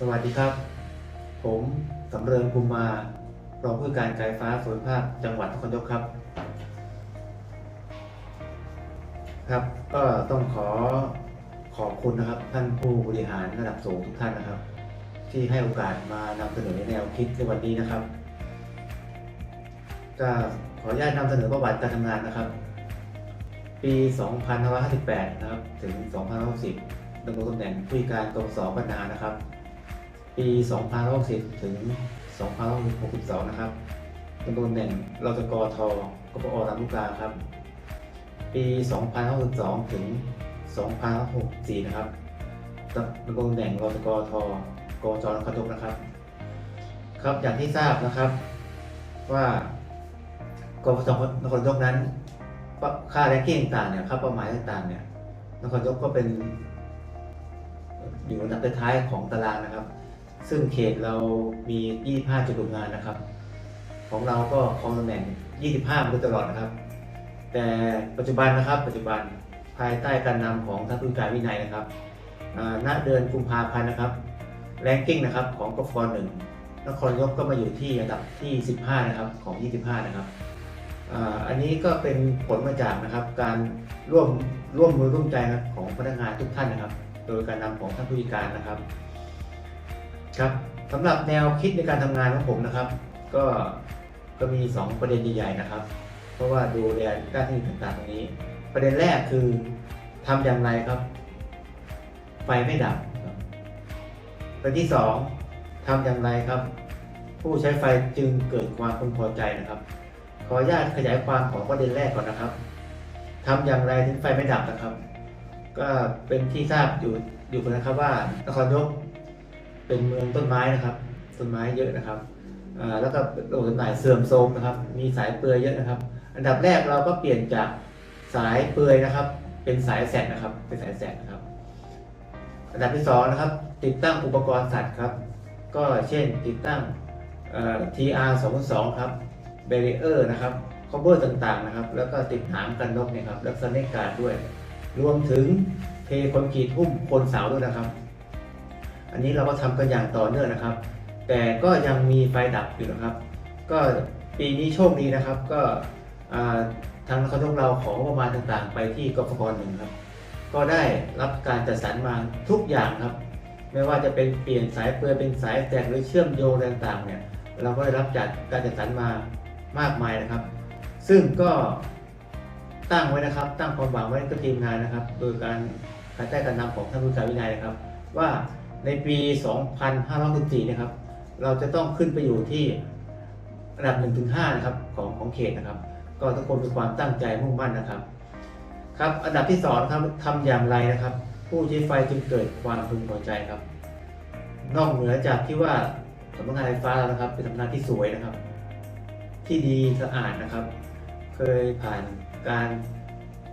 สวัสดีครับ ผมสำเริงภูมิมารองผู้การการไฟฟ้าส่วนภาคจังหวัดนครนายกครับ ครับ ก็ต้องขอขอบคุณนะครับ ท่านผู้บริหารระดับสูงทุกท่านนะครับ ที่ให้โอกาสมานำเสนอแนวคิดในวันนี้นะครับก็ขออนุญาตนำเสนอประวัติการทำงานนะครับ ปี 2558 นะครับ ถึง 2560ดำรงตำแหน่งผู้ว่ากรกสอบรรณานะครับ ปี2560ถึง2562 นะครับดำรงตำแหน่งรจกทกปอลำลูกกาครับ ปี2562ถึง2564 นะครับดำรงตำแหน่งรจกทกจนครนายกนะครับ ครับอย่างที่ทราบนะครับ ว่ากฟจนครนายกนั้นค่าแรงกิ้งต่างเนี่ยค่าเป้าหมายต่างเนี่ยนครนายกก็เป็น อยู่อันดับท้ายของตารางนะครับ ซึ่งเขตเรามี 25 จุดดูงานนะครับ ของเราก็ครองตำแหน่ง 25 มาโดยตลอดนะครับ แต่ปัจจุบันนะครับ ปัจจุบันภายใต้การนำของท่านผู้การวินัยนะครับณเดือนกุมภาพันธ์นะครับแรงกิ้งนะครับของกฟหนึ่งนครยกก็มาอยู่ที่อันดับที่ 15 นะครับของ 25 นะครับอันนี้ก็เป็นผลมาจากนะครับการร่วมร่วมมือร่วมใจของพนักงานทุกท่านนะครับ โดยการนำของท่านผู้การนะครับ ครับสำหรับแนวคิดในการทำงานของผมนะครับ ก็ก็มี 2 ประเด็นใหญ่ๆนะครับ เพราะว่าดูแลด้านทคนิคต่างๆตรงนี้ ประเด็นแรกคือทำอย่างไรครับ ไฟไม่ดับครับประเด็นที่ 2ทำอย่างไรครับ ผู้ใช้ไฟจึงเกิดความพึงพอใจนะครับ ขออนุญาตขยายความของประเด็นแรกก่อนนะครับทำอย่างไรถึงไฟไม่ดับนะครับ ก็เป็นที่ทราบอยู่อยู่กันนะครับว่านครยก เป็นเมืองต้นไม้นะครับต้นไม้เยอะนะครับแล้วก็ระบบจำหน่ายเสื่อมโทรมนะครับ มีสายเปลือยเยอะนะครับ อันดับแรกเราก็เปลี่ยนจากสายเปลือยนะครับ เป็นสายแสกนะครับ เป็นสายแสกนะครับ อันดับที่สองนะครับ ติดตั้งอุปกรณ์สัตว์ครับ ก็เช่นติดตั้ง TR 2 2ครับเบรเออร์นะครับคอเ v อร์ต่างๆนะครับ แล้วก็ติดหางกันนกเนี่ยครับ แล้วสเนกการ์ดด้วย รวมถึงเทคอนกรีตหุ้มโคนเสาด้วยนะครับ อันนี้เราก็ทำกันอย่างต่อเนื่องนะครับ แต่ก็ยังมีไฟดับอยู่นะครับ ก็ปีนี้โชคดีนะครับ ก็ทางนครนายกเราของประมาณต่างๆ ไปที่กฟผหนึ่งครับ ก็ได้รับการจัดสรรมาทุกอย่างครับ ไม่ว่าจะเป็นเปลี่ยนสายเปลือยเป็นสายแตกหรือเชื่อมโยงต่างๆเนี่ยเราก็ได้รับจัดการจัดสรรมามากมายนะครับ ซึ่งก็ตั้งไว้นะครับ ตั้งความหวังไว้กับทีมงานนะครับ โดยการภายใต้การนำของท่านผู้การวินัยนะครับ ว่า ในปี 2564นะครับ เราจะต้องขึ้นไปอยู่ที่อันดับ1-5นะครับของของเขตนะครับ ก็ทุกคนมีความตั้งใจมุ่งมั่นนะครับ ครับ อันดับที่สองครับทำอย่างไรนะครับ ผู้ใช้ไฟจึงเกิดความพึงพอใจครับ นอกเหนือจากที่ว่าสำนักงานไฟฟ้าเรานะครับ เป็นสำนักที่สวยนะครับ ที่ดีสะอาดนะครับ เคยผ่านการ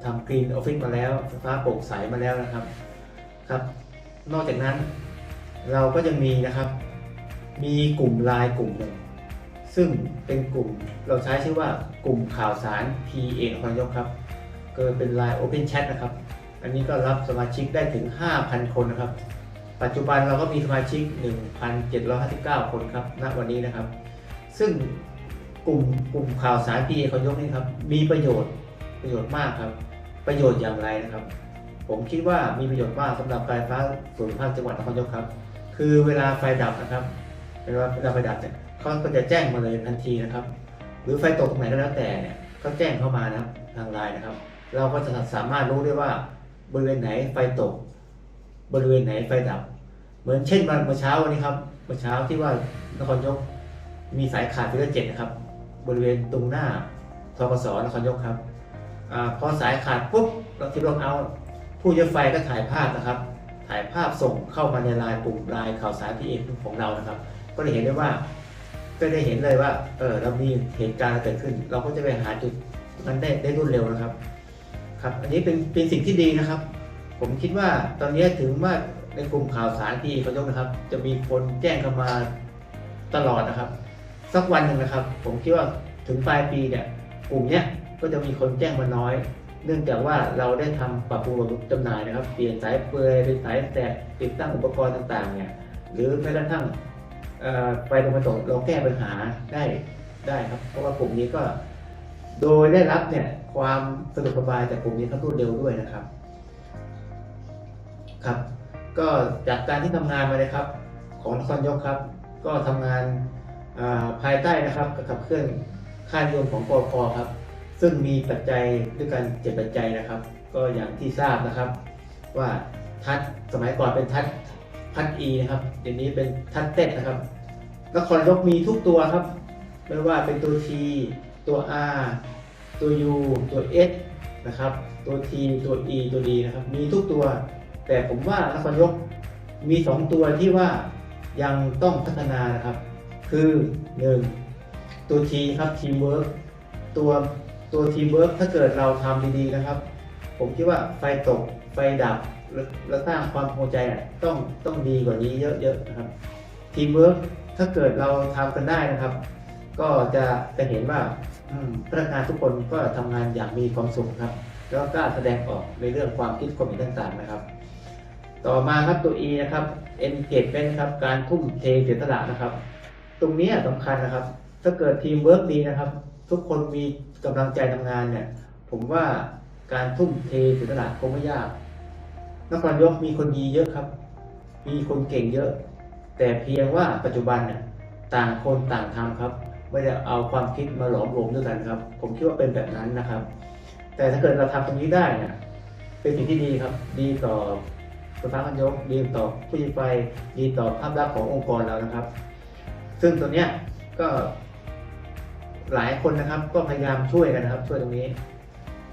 ทำกรีนออฟฟิศมาแล้วไฟฟ้าโปร่งใสมาแล้วนะครับครับ นอกจากนั้น เราก็ยังมีนะครับ มีกลุ่มไลน์กลุ่มหนึ่งซึ่งเป็นกลุ่มเราใช้ชื่อว่ากลุ่มข่าวสาร PA ครนยกครับเกิดเป็น Line Open Chat นะครับ อันนี้ก็รับสมาชิกได้ถึง 5,000 คนนะครับ ปัจจุบันเราก็มีสมาชิก 1,759 คนครับณวันนี้นะครับ ซึ่งกลุ่มกลุ่มข่าวสาร PA เขายกนี่ครับ มีประโยชน์ประโยชน์มากครับ ประโยชน์อย่างไรนะครับ ผมคิดว่ามีประโยชน์มากสำหรับการไฟฟ้าส่วนภาคจังหวัดนครยกครับ คือเวลาไฟดับนะครับเวลาเวลาไฟดับเนี่ยเขาก็จะแจ้งมาเลยทันทีนะครับ หรือไฟตกตรงไหนก็แล้วแต่เนี่ยก็แจ้งเข้ามานะครับทางไลน์นะครับ เราก็จะสามารถรู้ได้ว่าบริเวณไหนไฟตก บริเวณไหนไฟดับ เหมือนเช่นวันเมื่อเช้าวันนี้ครับเมื่อเช้าที่ว่านครยกมีสายขาดฟิลเลอร์เจ็ดนะครับ บริเวณตรงหน้าทกสนครยกครับอาพอสายขาดปุ๊บเราที่ลงเอา ผู้ใช้ไฟก็ถ่ายภาพนะครับ ถ่ายภาพส่งเข้ามาในไลน์กลุ่มไลน์ข่าวสารพีเอของเรานะครับ ก็ได้เห็นได้ว่าก็ได้เห็นเลยว่าเออเรามีเหตุการณ์เกิดขึ้น เราก็จะไปหาจุดนั้นได้ได้รวดเร็วนะครับครับอันนี้เป็นเป็นสิ่งที่ดีนะครับ ผมคิดว่าตอนนี้ถึงว่าในกลุ่มข่าวสารที่เขายกนะครับ จะมีคนแจ้งเข้ามาตลอดนะครับ สักวันหนึ่งนะครับ ผมคิดว่าถึงปลายปีเนี่ยกลุ่มเนี้ยก็จะมีคนแจ้งมาน้อย เนื่องจากว่าเราได้ทำปรับปรุงระบบจำหน่ายนะครับ เปลี่ยนสายเปลือยเป็นสายแตกติดตั้งอุปกรณ์ต่างๆเนี่ยหรือแม้กระทั่งไปตรงมาตรงเราแก้ปัญหาได้ได้ครับ เพราะว่ากลุ่มนี้ก็ โดยได้รับเนี่ยความสะดวกสบายจากกลุ่มนี้ครับรวดเร็วด้วยนะครับ ครับ ก็จากการที่ทำงานมาเลยครับ ของนครยกครับ ก็ทำงานภายใต้นะครับกับเครื่องค่านิยมของปอพครับ ซึ่งมีปัจจัยด้วยกันเจ็ดปัจจัยนะครับ ก็อย่างที่ทราบนะครับ ว่าทัดสมัยก่อนเป็นทัดพัดอีนะครับเดี๋ยวนี้เป็นทัดเต็ดนะครับนครยกมีทุกตัวครับไม่ว่าเป็นตัว T ตัว R ตัว U ตัว S นะครับตัว T ตัว E ตัว D นะครับมีทุกตัว แต่ผมว่านครยกมี 2 ตัวที่ว่ายังต้องพัฒนานะครับ คือ 1 ตัว T ครับ Teamwork ตัว ตัว Teamwork ถ้าเกิดเราทำดีๆนะครับ ผมคิดว่าไฟตกไฟดับแล้วแล้วสร้างความพอใจอ่ต้องต้องดีกว่านี้เยอะๆนะครับ Teamwork ถ้าเกิดเราทำกันได้นะครับ ก็จะจะเห็นว่าพนักงานทุกคนก็ทำงานอย่างมีความสุขครับ แล้วก็กล้าแสดงออกในเรื่องความคิดความเห็นต่างๆนะครับ ต่อมาครับตัว E นะครับ engagement ครับการทุ่มเทเสียสละนะครับ ตรงนี้ยสำคัญนะครับ ถ้าเกิดทีมเวิร์กดีนะครับ ทุกคนมีกำลังใจทำงานเนี่ย ผมว่าการทุ่มเทเสียสละคงไม่ยากนครยกมีคนดีเยอะครับ มีคนเก่งเยอะ แต่เพียงว่าปัจจุบันเนี่ยต่างคนต่างทำครับ ไม่ได้เอาความคิดมาหลอมรวมด้วยกันครับ ผมคิดว่าเป็นแบบนั้นนะครับ แต่ถ้าเกิดเราทำตรงนี้ได้เนี่ยเป็นสิ่งที่ดีครับ ดีต่อสภาพนยกดีต่อผู้ใช้ไฟดีต่อภาพลักษณ์ขององค์กรเรานะครับ ซึ่งตัวเนี้ยก็ หลายคนนะครับก็พยายามช่วยกันนะครับ ช่วยตรงนี้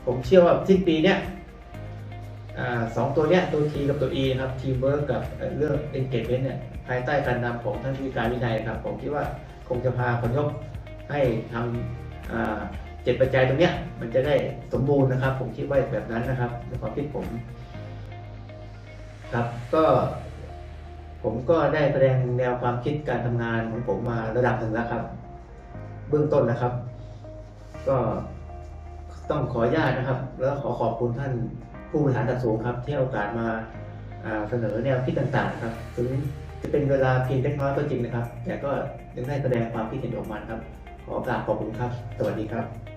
ผมเชื่อว่าสิ้นปีเนี้ยอสองตัวเนี้ยตัว T กับตัว E นะครับทีมเวิร์กกับเอ่อเรื่อง engagement เนี่ยภายใต้การนำของท่านผู้การวินัยครับ ผมคิดว่าคงจะพาคนยกให้ทำเจ็ดปัจจัยตรงเนี้ยมันจะได้สมบูรณ์นะครับ ผมคิดว่าแบบนั้นนะครับในความคิดผมครับก็ผมก็ได้แสดงแนวความคิดการทำงานของผมมาระดับหนึ่งแล้วครับ เบื้องต้นนะครับ ก็ต้องขออนุญาตนะครับ แล้วขอขอบคุณท่านผู้บริหารระดับสูงครับ ที่ให้โอกาสมาเสนอแนวคิดต่างๆนะครับถึงจะเป็นเวลาเพียงเล็กน้อยก็จริงนะครับ แต่ก็ยังได้แสดงความคิดเห็นออกมานครับ ขอกราบขอบคุณครับ สวัสดีครับ